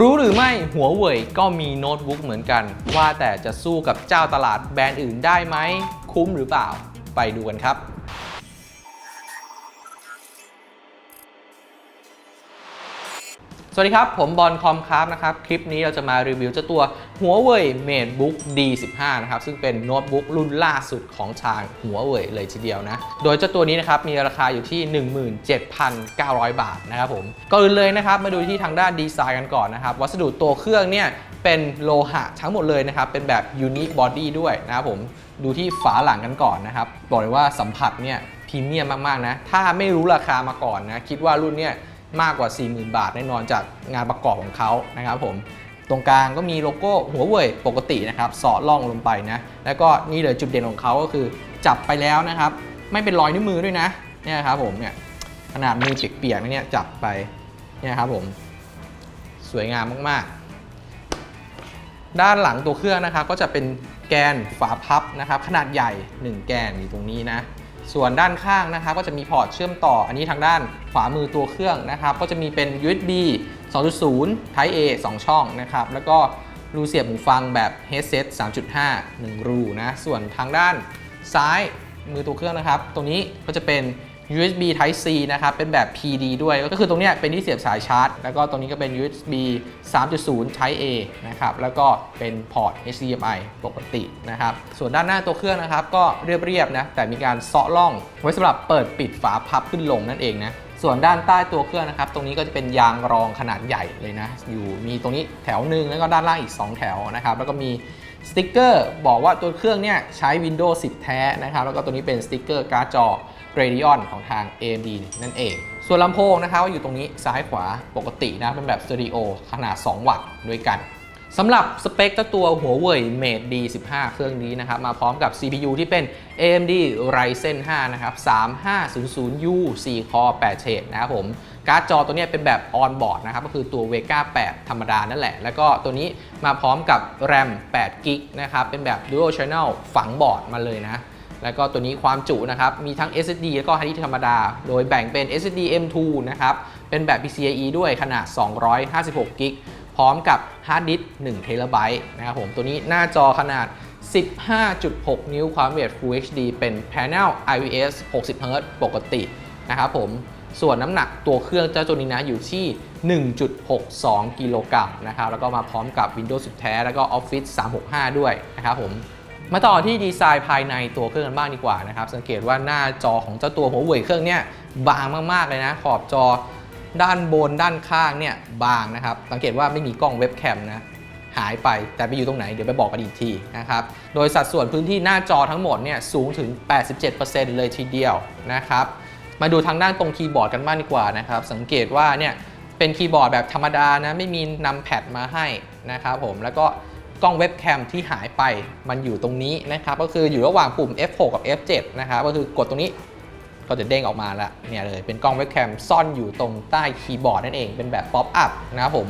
รู้หรือไม่หัวเว่ยก็มีโน้ตบุ๊กเหมือนกัน ว่าแต่จะสู้กับเจ้าตลาดแบรนด์อื่นได้ไหม คุ้มหรือเปล่า ไปดูกันครับ สวัสดีครับ ผมบอลคอมครับนะครับ คลิปนี้เราจะมารีวิวเจ้าตัวหัวเว่ย MateBook D15 นะครับ ซึ่งเป็นโน้ตบุ๊กรุ่นล่าสุดของทางหัวเว่ยเลยทีเดียวนะ โดยเจ้าตัวนี้นะครับ มีราคาอยู่ที่ 17,900 บาทนะครับผมก่อนอื่นเลยนะครับ มาดูที่ทางด้านดีไซน์กันก่อนนะครับ วัสดุตัวเครื่องเนี่ยเป็นโลหะทั้งหมดเลยนะครับ เป็นแบบ Unique Body ด้วยนะครับผมดูที่ฝาหลังกันก่อนนะครับบอกเลยว่าสัมผัสเนี่ยพรีเมียมมากๆนะถ้าไม่รู้ราคามาก่อนนะคิดว่ารุ่นเนี่ย มากกว่า 40,000 บาทแน่นอนจากงานประกอบของเขานะครับผมตรงกลางก็มีโลโก้หัวเว่ยปกตินะครับสาะล่องลงไปนะแล้วก็นี่เลยจุดเด่นของเขาก็คือจับไปแล้วนะครับ ไม่เป็นรอยนิ้วมือด้วยนะเนี่ยครับผมเนี่ยขนาดมือเปียกๆนะเนี่ยจับไปเนี่ยครับผมสวยงามมากๆ ด้านหลังตัวเครื่องนะครับก็จะเป็นแกนฝาพับนะครับ ขนาดใหญ่ 1 แกนอยู่ตรงนี้นะ ส่วนด้านข้างนะครับก็จะมีพอร์ตเชื่อมต่อ อันนี้ทางด้านขวามือตัวเครื่องนะครับ ก็จะมีเป็น USB 2.0 Type A 2 ช่องนะครับ แล้วก็รูเสียบหูฟังแบบ headset 3.5 1 รูนะ ส่วนทางด้านซ้ายมือตัวเครื่องนะครับ ตรงนี้ก็จะเป็น USB Type C นะครับ เป็นแบบ PD ด้วย ก็คือตรงนี้เป็นที่เสียบสายชาร์จ แล้วก็ตรงนี้ก็เป็น USB 3.0 Type A นะครับ แล้วก็เป็นพอร์ต HDMI ปกตินะครับ ส่วนด้านหน้าตัวเครื่องนะครับ ก็เรียบๆนะ แต่มีการเซาะล่อง ไว้สำหรับเปิดปิดฝาพับขึ้นลงนั่นเองนะ ส่วนด้านใต้ตัวเครื่องนะครับ ตรงนี้ก็จะเป็นยางรองขนาดใหญ่เลยนะ อยู่ มีตรงนี้แถวหนึ่งแล้วก็ด้านล่างอีก 2 แถวนะครับ แล้วก็มีสติ๊กเกอร์บอกว่าตัวเครื่องเนี่ยใช้ Windows 10 แท้นะครับ แล้วก็ตัวนี้เป็นสติ๊กเกอร์การ์ดจอ Radeon ของทาง AMD นั่นเอง ส่วนลำโพงนะครับก็อยู่ตรงนี้ซ้ายขวาปกตินะเป็นแบบสเตอริโอขนาด 2 วัตต์ด้วยกันสำหรับสเปคเจ้าตัวหัวเว่ย Mate D15 เครื่องนี้นะครับ มาพร้อมกับ CPU ที่เป็น AMD Ryzen 5 นะครับ 3500U 4 Core 8เฉดนะครับผม การ์ดจอตัวนี้เป็นแบบ on board นะครับ ก็คือตัว Vega 8 ธรรมดานั่นแหละ แล้วก็ตัวนี้มาพร้อมกับ RAM 8 g b นะครับ เป็นแบบ Dual Channel ฝังบอร์ดมาเลยนะ แล้วก็ตัวนี้ความจุนะครับ มีทั้ง SSD แล้วก็ฮาร์ดดิสก์ธรรมดา โดยแบ่งเป็น SSD M2 นะครับ เป็นแบบ PCIe ด้วยขนาด 256กิกพร้อมกับฮาร์ดดิสก์1เทราไบต์นะครับผม ตัวนี้หน้าจอขนาด 15.6 นิ้วความละเอียด Full HD เป็น Panel IPS 60 Hz ปกตินะครับผม ส่วนน้ำหนักตัวเครื่องเจ้าตัวนี้นะอยู่ที่ 1.62 กิโลกรัมนะครับ แล้วก็มาพร้อมกับ Windows 10 แท้ แล้วก็ Office 365 ด้วยนะครับผม มาต่อที่ดีไซน์ภายในตัวเครื่องกันบ้างดีกว่านะครับ สังเกตว่าหน้าจอของเจ้าตัวหัวเว่ยเครื่องเนี่ยบางมากๆเลยนะ ขอบจอด้านบนด้านข้างเนี่ยบางนะครับ สังเกตว่าไม่มีกล้องเว็บแคมนะหายไปแต่ไปอยู่ตรงไหนเดี๋ยวไปบอกกันอีกทีนะครับ โดยสัดส่วนพื้นที่หน้าจอทั้งหมดเนี่ยสูงถึง 87%เลยทีเดียวนะครับ มาดูทางด้านตรงคีย์บอร์ดกันบ้างดีกว่านะครับ สังเกตว่าเนี่ยเป็นคีย์บอร์ดแบบธรรมดานะไม่มีนำแพดมาให้นะครับผมแล้วก็ กล้องเว็บแคมที่หายไปมันอยู่ตรงนี้นะครับก็คืออยู่ระหว่างปุ่ม F6 กับ F7 นะครับก็คือกดตรงนี้ก็จะเด้งออกมาละเนี่ยเลยเป็นกล้องเว็บแคมซ่อนอยู่ตรงใต้คีย์บอร์ดนั่นเองเป็นแบบป๊อปอัพนะครับผม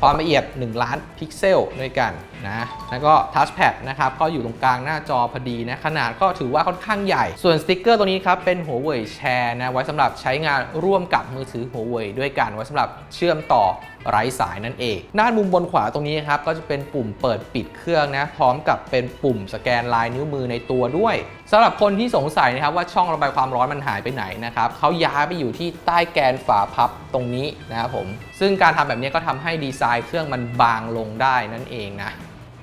ความละเอียด 1 ล้านพิกเซลด้วยกัน นะแล้วก็ทัชแพดนะครับก็อยู่ตรงกลางหน้าจอพอดีนะขนาดก็ถือว่าค่อนข้างใหญ่ ส่วนสติกเกอร์ตัวนี้ครับเป็นหัวเว่ยแชร์นะไว้สำหรับใช้งานร่วมกับมือถือหัวเว่ยด้วยกันไว้สำหรับเชื่อมต่อไร้สายนั่นเอง ด้านมุมบนขวาตรงนี้ครับก็จะเป็นปุ่มเปิดปิดเครื่องนะพร้อมกับเป็นปุ่มสแกนลายนิ้วมือในตัวด้วยสำหรับคนที่สงสัยนะครับว่าช่องระบายความร้อนมันหายไปไหนนะครับเขาย้ายไปอยู่ที่ใต้แกนฝาพับตรงนี้นะครับผมซึ่งการทำแบบนี้ก็ทำให้ดีไซน์เครื่องมันบางลงได้นั่นเองนะ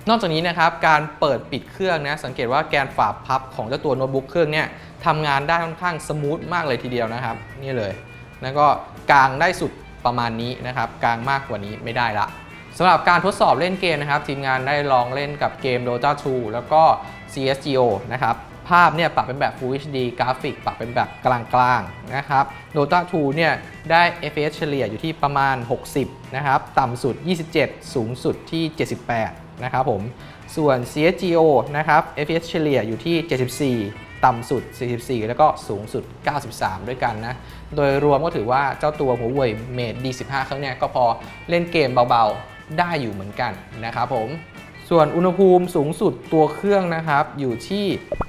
นอกจากนี้นะครับการเปิดปิดเครื่องนะสังเกตว่าแกนฝาพับของเจ้าตัวโน้ตบุ๊กเครื่องเนี่ยทำงานได้ค่อนข้างสมูทมากเลยทีเดียวนะครับ นี่เลย แล้วก็กลางได้สุดประมาณนี้นะครับกลางมากกว่านี้ไม่ได้ละสำหรับการทดสอบเล่นเกมนะครับ ทีมงานได้ลองเล่นกับเกม Dota 2 แล้วก็ CSGO นะครับภาพเนี่ยปรับเป็นแบบ Full HD กราฟิกปรับเป็นแบบกลางๆนะครับ Dota 2 เนี่ยได้ FPS เฉลี่ยอยู่ที่ประมาณ 60 นะครับ ต่ำสุด 27 สูงสุดที่ 78 นะครับผม ส่วน CSGO นะครับ FPS เฉลี่ยอยู่ที่ 74 ต่ำสุด 44 แล้วก็สูงสุด 93 ด้วยกันนะ โดยรวมก็ถือว่าเจ้าตัวหัวเว่ย Mate D15 เครื่องเนี้ยก็พอเล่นเกมเบาๆ ได้อยู่เหมือนกันนะครับผม ส่วนอุณหภูมิสูงสุดตัวเครื่องนะครับ อยู่ที่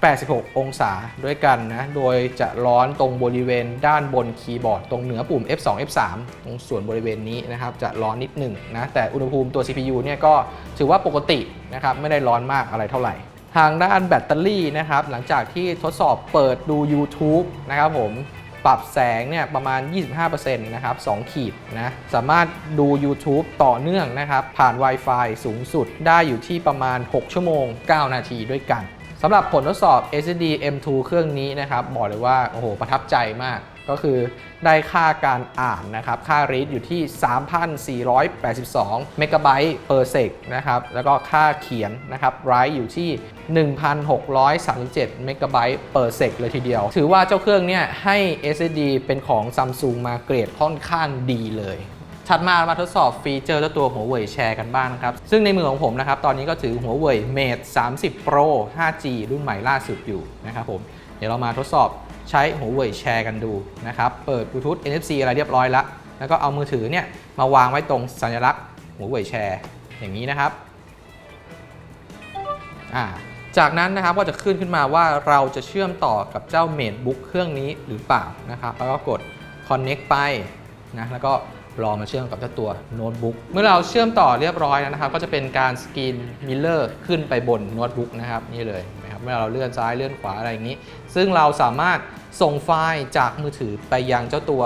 86 องศาด้วยกันนะ โดยจะร้อนตรงบริเวณด้านบนคีย์บอร์ด ตรงเหนือปุ่ม F2 F3 ตรงส่วนบริเวณนี้นะครับ จะร้อนนิดหนึ่งนะ แต่อุณหภูมิตัว CPU เนี่ยก็ถือว่าปกตินะครับ ไม่ได้ร้อนมากอะไรเท่าไหร่ทางด้านแบตเตอรี่นะครับ หลังจากที่ทดสอบเปิดดู YouTube นะครับผม ปรับแสงเนี่ยประมาณ 25%นะครับ2ขีดนะ สามารถดู YouTube ต่อเนื่องนะครับ ผ่าน Wi-Fi สูงสุดได้อยู่ที่ประมาณ 6 ชั่วโมง 9 นาทีด้วยกันสำหรับผลทดสอบ SSD M2 เครื่องนี้นะครับ บอกเลยว่า โอ้โห ประทับใจมาก ก็คือได้ค่าการอ่านนะครับ ค่า read อยู่ที่ 3,482เมกะไบต์ per sec นะครับ แล้วก็ค่าเขียนนะครับ write อยู่ที่ 1,637เมกะไบต์ per sec เลยทีเดียว ถือว่าเจ้าเครื่องเนี่ยให้ SSD เป็นของ Samsung มาเกรดค่อนข้างดีเลยถัดมามาทดสอบฟีเจอร์เจ้าตัวหัวเว่ยแชร์กันบ้างนะครับ ซึ่งในมือของผมนะครับ ตอนนี้ก็ถือหัวเว่ย Mate 30 Pro 5G รุ่นใหม่ล่าสุดอยู่นะครับผม เดี๋ยวเรามาทดสอบ ใช้หัวเว่ยแชร์กันดูนะครับเปิดบลูทูธ NFC อะไรเรียบร้อยแล้วแล้วก็เอามือถือเนี่ยมาวางไว้ตรงสัญลักษณ์หัวเว่ยแชร์อย่างนี้นะครับอ่าจากนั้นนะครับก็จะขึ้นขึ้นมาว่าเราจะเชื่อมต่อกับเจ้า MateBook เครื่องนี้หรือเปล่านะครับแล้วก็กด Connect ไปนะแล้วก็รอมาเชื่อมกับเจ้าตัวโน้ตบุ๊กเมื่อเราเชื่อมต่อเรียบร้อยแล้วนะครับ ก็จะเป็นการสกรีนมิลเลอร์ขึ้นไปบนโน้ตบุ๊กนะครับนี่เลย เมื่อเราเลื่อนซ้ายเลื่อนขวาอะไรอย่างนี้ ซึ่งเราสามารถส่งไฟล์จากมือถือไปยังเจ้าตัว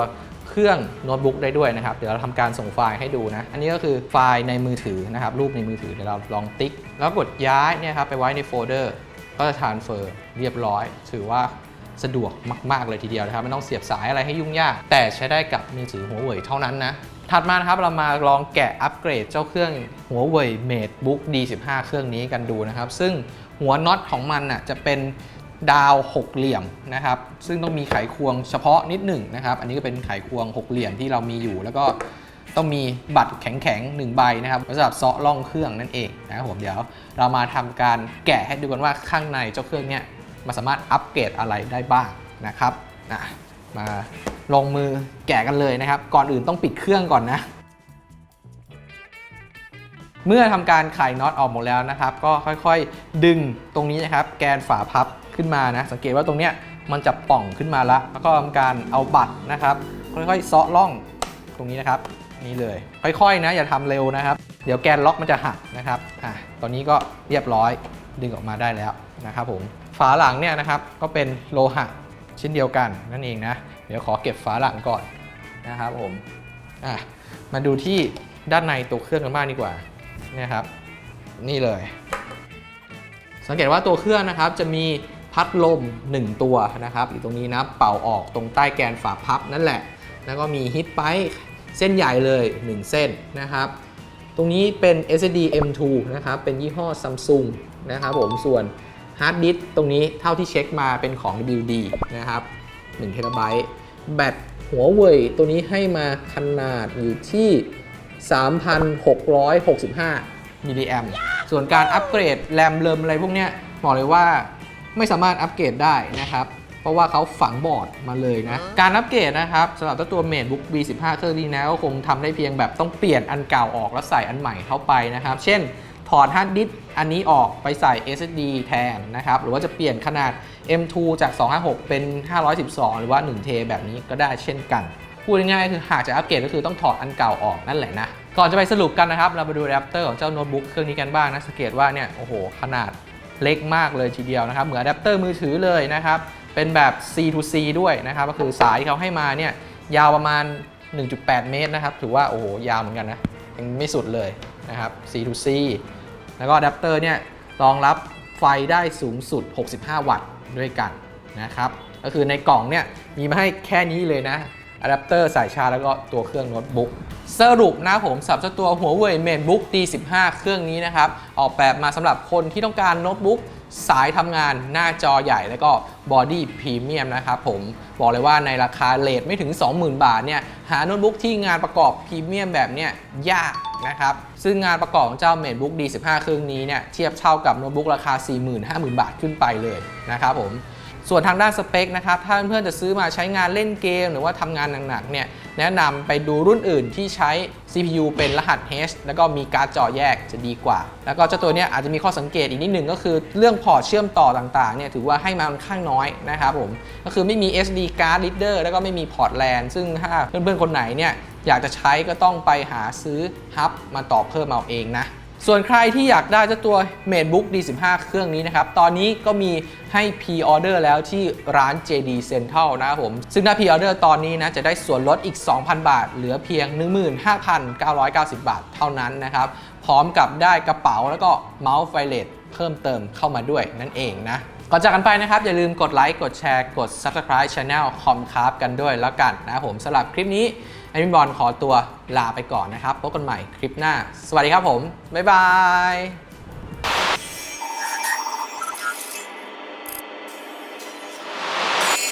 เครื่องโน้ตบุ๊กได้ด้วยนะครับ เดี๋ยวเราทำการส่งไฟล์ให้ดูนะ อันนี้ก็คือไฟล์ในมือถือนะครับ รูปในมือถือเดี๋ยวเราลองติ๊ก แล้วกดย้ายเนี่ยครับไปไว้ในโฟลเดอร์ ก็จะ transfer เรียบร้อย ถือว่าสะดวกมาก ๆ เลยทีเดียวนะครับ ไม่ต้องเสียบสายอะไรให้ยุ่งยาก แต่ใช้ได้กับมือถือหัวเว่ยเท่านั้นนะ ถัดมานะครับเรามาลองแกะอัปเกรดเจ้าเครื่องหัวเว่ย MateBook D15 เครื่องนี้กันดูนะครับ ซึ่ง หัวน็อตของมันน่ะจะเป็นดาวหกเหลี่ยมนะครับ ซึ่งต้องมีไขควงเฉพาะนิดหนึ่งนะครับ อันนี้ก็เป็นไขควงหกเหลี่ยมที่เรามีอยู่ แล้วก็ต้องมีบัตรแข็งๆหนึ่งใบนะครับสำหรับเซาะล่องเครื่องนั่นเองนะครับผมเดี๋ยวเรามาทำการแกะให้ดูกันว่าข้างในเจ้าเครื่องเนี้ยมันสามารถอัปเกรดอะไรได้บ้างนะครับนะมาลงมือแกะกันเลยนะครับ ก่อนอื่นต้องปิดเครื่องก่อนนะ เมื่อทำการไขน็อตออกหมดแล้วนะครับ ก็ค่อยๆ ดึงตรงนี้นะครับ แกนฝาพับขึ้นมานะ สังเกตว่าตรงเนี้ยมันจะป่องขึ้นมาล้วแล้วก็ทำการเอาบัตรนะครับ ค่อยๆเซาะล่องตรงนี้นะครับ นี่เลย ค่อยๆนะ อย่าทำเร็วนะครับ เดี๋ยวแกนล็อกมันจะหักนะครับอะตอนนี้ก็เรียบร้อยดึงออกมาได้แล้วนะครับผมฝาหลังเนี่ยนะครับก็เป็นโลหะชิ้นเดียวกันนั่นเองนะ เดี๋ยวขอเก็บฝาหลังก่อนนะครับผมอะมาดูที่ด้านในตัวเครื่องกันบ้างดีกว่า เนี่ยครับ นี่เลย สังเกตว่าตัวเครื่องนะครับจะมีพัดลม 1 ตัวนะครับอยู่ตรงนี้นะเป่าออกตรงใต้แกนฝาพับนั่นแหละ แล้วก็มีฮิตไปเส้นใหญ่เลย 1 เส้นนะครับ ตรงนี้เป็น SSD M2 นะครับ เป็นยี่ห้อ Samsung นะครับผมส่วนฮาร์ดดิสตรงนี้เท่าที่เช็คมาเป็นของ WD นะครับ1เทราไบต์แบตหัวเว่ยตัวนี้ให้มาขนาดอยู่ที่ 3,665 มิลลิแอมส่วนการอัปเกรดแรมเริมอะไรพวกเนี้ยบอกเลยว่าไม่สามารถอัปเกรดได้นะครับ เพราะว่าเขาฝังบอร์ดมาเลยนะ การอัปเกรดนะครับสำหรับเจ้าตัว MateBook B15 เครื่องนี้นะก็คงทำได้เพียงแบบต้องเปลี่ยนอันเก่าออกแล้วใส่อันใหม่เข้าไปนะครับ เช่นถอดฮาร์ดดิสก์อันนี้ออกไปใส่ SSD แทนนะครับ หรือว่าจะเปลี่ยนขนาด M2 จาก 256 เป็น 512 หรือว่า1เทแบบนี้ก็ได้เช่นกัน พูดง่ายๆคือหากจะอัปเกรดก็คือต้องถอดอันเก่าออกนั่นแหละนะ ก่อนจะไปสรุปกันนะครับ เรามาดูอะแดปเตอร์ของเจ้าโน้ตบุ๊กเครื่องนี้กันบ้างนะสังเกตว่าเนี่ยโอ้โหขนาดเล็กมากเลยทีเดียวนะครับ เหมือนอะแดปเตอร์มือถือเลยนะครับ เป็นแบบ C to C ด้วยนะครับก็คือสายที่เขาให้มาเนี่ยยาวประมาณ 1.8 เมตรนะครับถือว่าโอ้โหยาวเหมือนกันนะยังไม่สุดเลยนะครับ C to C แล้วก็อะแดปเตอร์เนี่ยรองรับไฟได้สูงสุด 65 วัตต์ด้วยกันนะครับก็คือในกล่องเนี่ยมีมาให้แค่นี้เลยนะ อะแดปเตอร์สายชาร์จแล้วก็ตัวเครื่องโน้ตบุ๊กสรุปนะผมสำหรับเจ้าตัวหัวเว่ย MateBook D15 เครื่องนี้นะครับ ออกแบบมาสำหรับคนที่ต้องการโน้ตบุ๊กสายทำงานหน้าจอใหญ่แล้วก็บอดี้พรีเมียมนะครับผมบอกเลยว่าในราคาเลทไม่ถึง 20,000 บาทเนี่ยหาโน้ตบุ๊กที่งานประกอบพรีเมียมแบบเนี้ยยากนะครับซึ่งงานประกอบของเจ้า MateBook D15 เครื่องนี้เนี่ยเทียบเท่ากับโน้ตบุ๊กราคา 40,000 50,000 บาทขึ้นไปเลยนะครับผม ส่วนทางด้านสเปคนะครับ ถ้าเพื่อนๆจะซื้อมาใช้งานเล่นเกม หรือว่าทำงานหนักๆเนี่ยแนะนำไปดูรุ่นอื่นที่ใช้ CPU เป็นรหัส H แล้วก็มีการ์ดจอแยกจะดีกว่า แล้วก็เจ้าตัวนี้อาจจะมีข้อสังเกตอีกนิดหนึ่งก็คือเรื่องพอร์ตเชื่อมต่อต่างๆเนี่ยถือว่าให้มาค่อนข้างน้อยนะครับผมก็คือไม่มี SD card reader แล้วก็ไม่มีพอร์ต LAN ซึ่งถ้าเพื่อนๆคนไหนเนี่ยอยากจะใช้ก็ต้องไปหาซื้อฮับมาต่อเพิ่มเอาเองนะ ส่วนใครที่อยากได้เจ้าตัว MateBook D15 เครื่องนี้นะครับ ตอนนี้ก็มีให้ Pre-order แล้วที่ร้าน JD Central นะครับผม ซึ่งถ้า Pre-order ตอนนี้นะ จะได้ส่วนลดอีก 2,000 บาท เหลือเพียง 15,990 บาทเท่านั้นนะครับ พร้อมกับได้กระเป๋าแล้วก็เมาส์ไฟเลตเพิ่มเติมเข้ามาด้วยนั่นเองนะก่อนจากกันไปนะครับ อย่าลืมกดไลค์กดแชร์กด Subscribe Channel คอมคราฟกันด้วยแล้วกันนะครับผมสำหรับคลิปนี้ อดมินบอลขอตัวลาไปก่อนนะครับพบกันใหม่คลิปหน้า สวัสดีครับผม บ๊ายบาย